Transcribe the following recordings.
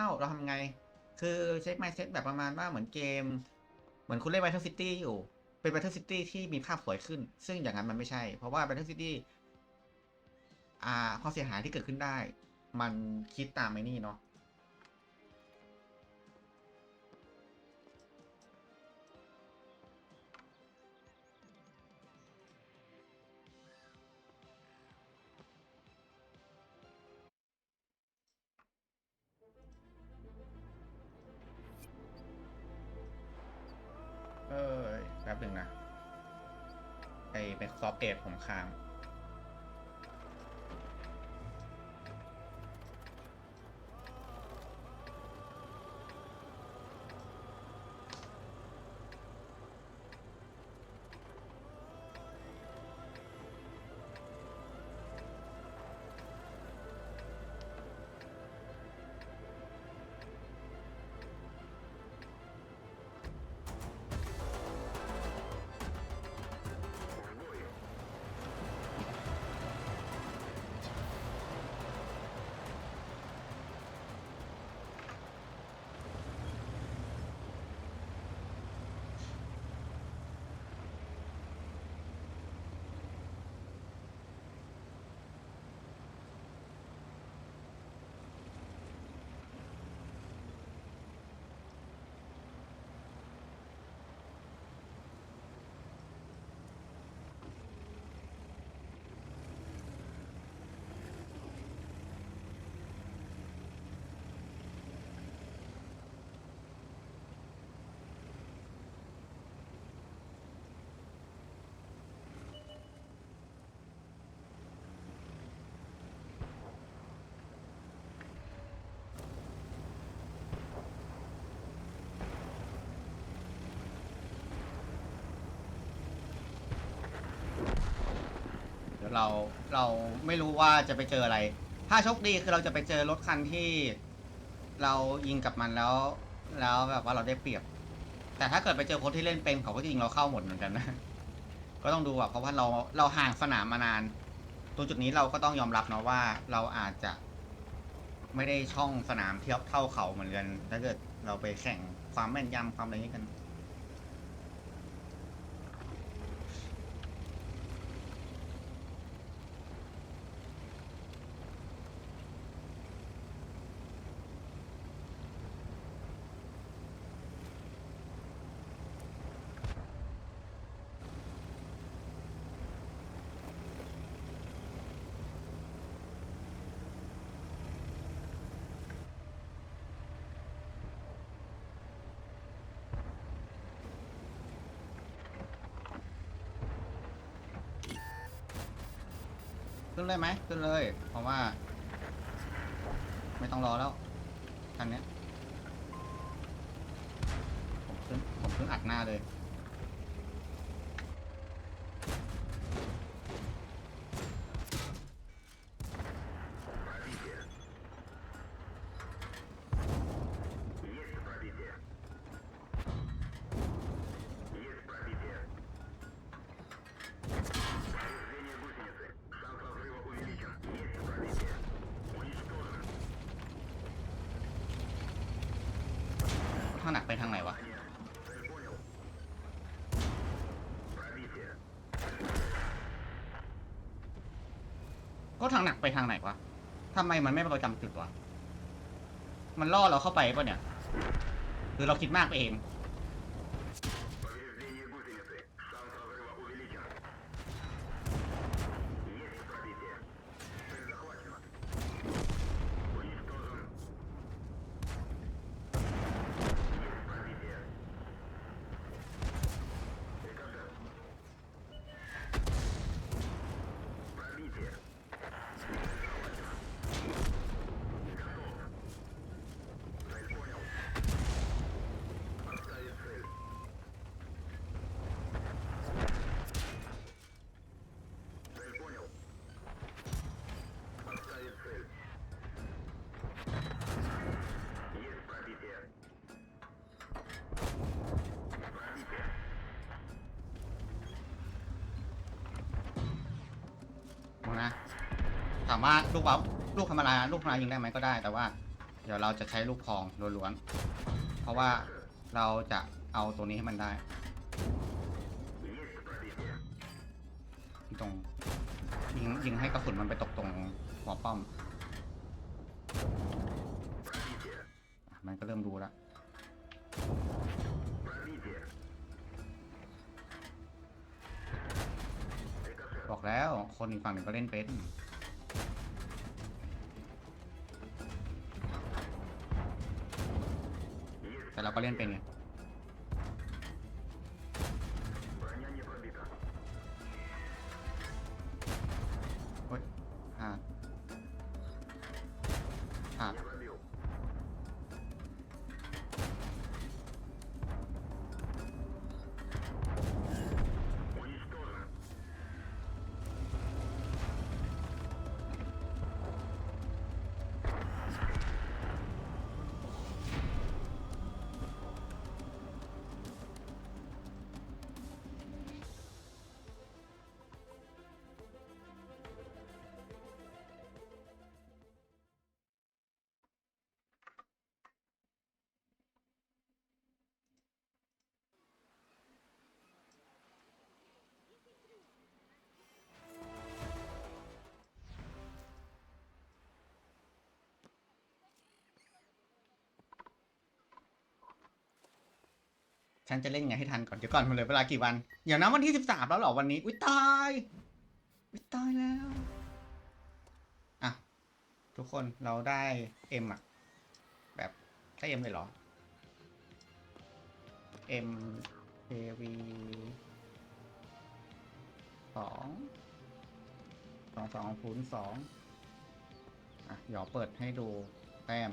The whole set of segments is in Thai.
เข้าเราทำไง คือเช็คไมเซ็ตแบบประมาณว่าเหมือนเกม เหมือนคุณเล่น Battle City อยู่ เป็น Battle City ที่มีภาพสวยขึ้น ซึ่งอย่างนั้นมันไม่ใช่ เพราะว่า Battle City อ่าความเสียหายที่เกิดขึ้นได้ มันคิดตามไอ้นี่เนาะ แป๊บหนึ่งนะไอเป็นซอฟต์เอทผมค้าง เราเราไม่รู้ว่าจะไปเจออะไร ถ้าโชคดีคือเราจะไปเจอรถคันที่ เรายิงกับมันแล้ว แล้วแบบว่าเราได้เปรียบ แต่ถ้าเกิดไปเจอคนที่เล่นเป็นเขาก็จะยิงเราเข้าหมดเหมือนกันนะ ก็ต้องดูอะเพราะว่าเราเราห่างสนามมานาน ตรงจุดนี้เราก็ต้องยอมรับนะว่าเราอาจจะไม่ได้ช่องสนามเทียบเท่าเขาเหมือนกัน ถ้าเกิดเราไปแข่งความแม่นยำความอะไรนี้กัน ขึ้นเลยไหมขึ้นเลย เพราะว่า ไม่ต้องรอแล้วคันเนี้ยผมขึ้นผมขึ้นอัดหน้าเลย ทางหนัก ไปทางไหนวะ ก็ทางหนักไปทางไหนวะทำไมมันไม่ประจำจุดวะ มันล่อเราเข้าไปปะเนี่ย หรือเราคิดมากไปเอง มอง นะถามว่าลูกบาลูกธรรมดาลูกธรรมดายิงได้ไหมก็ได้ แต่ว่า เดี๋ยวเราจะใช้ลูกพองล้วนๆเพราะว่าเราจะเอาตัวนี้ให้มันได้ตรงยิงยิงให้กระสุนมันไปตกตรงหัวป้อม มันก็เริ่มรู้แล้ว บอกแล้ว คนอีกฝั่งหนึ่งก็เล่นเป็นแต่เราก็เล่นเป็นไง ฉันจะเล่นไงให้ทันก่อนเดี๋ยวก่อนมันเหลยเวลากี่วัน เดี๋ยวนะวันที่สิบสามแล้วเหรอวันนี้ อุ้ยตายอุ้ยตายแล้ว อะ ทุกคนเราได้เอ็มอะแบบได้เอ็มเลยเหรอ M A V สองสองสองคูณสองอะเดี๋ยวเปิดให้ดูแต้ม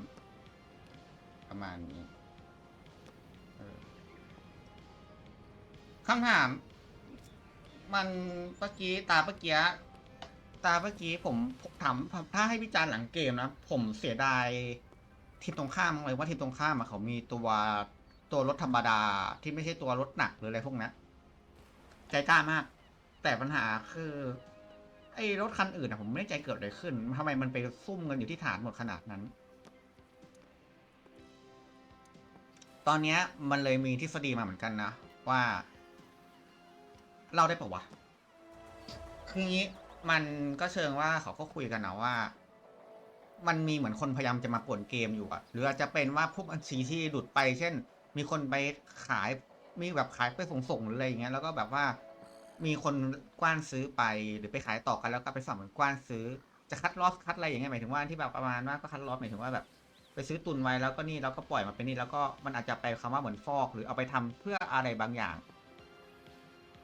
ประมาณนี้ คำถาม มันเมื่อกี้ตาเมื่อกี้ตาเมื่อกี้ผมผมถามถ้าให้วิจารณ์หลังเกมนะผมเสียดายทีมตรงข้ามเลยว่าทีมตรงข้ามอะเขามีตัวตัวรถธรรมดาที่ไม่ใช่ตัวรถหนักหรืออะไรพวกนั้นใจกล้ามาก แต่ปัญหาคือ ไอ้รถคันอื่นอะผมไม่แน่ใจเกิดอะไรขึ้นทำไมมันไปซุ่มกันอยู่ที่ฐานหมดขนาดนั้น ตอนนี้มันเลยมีทฤษฎีมาเหมือนกันนะว่า เล่าได้ปะวะ คืองี้มันก็เชิงว่าเขาก็คุยกันนะว่า มันมีเหมือนคนพยายามจะมาป่วนเกมอยู่อะหรืออาจจะเป็นว่าพวกบัญชีที่หลุดไป เช่น มีคนไปขายมีแบบขายไปส่งๆหรืออะไรอย่างเงี้ยแล้วก็แบบว่า มีคนกว้านซื้อไปหรือไปขายต่อกันแล้วก็ไปสั่งเหมือนกว้านซื้อ จะคัดลอสคัดอะไรอย่างเงี้ยหมายถึงว่าที่แบบประมาณว่าก็คัดลอสหมายถึงว่าแบบ ไปซื้อตุนไว้แล้วก็นี่แล้วก็ปล่อยมาเป็นนี่แล้วก็มันอาจจะไปคำว่าเหมือนฟอก หรือเอาไปทำเพื่ออะไรบางอย่าง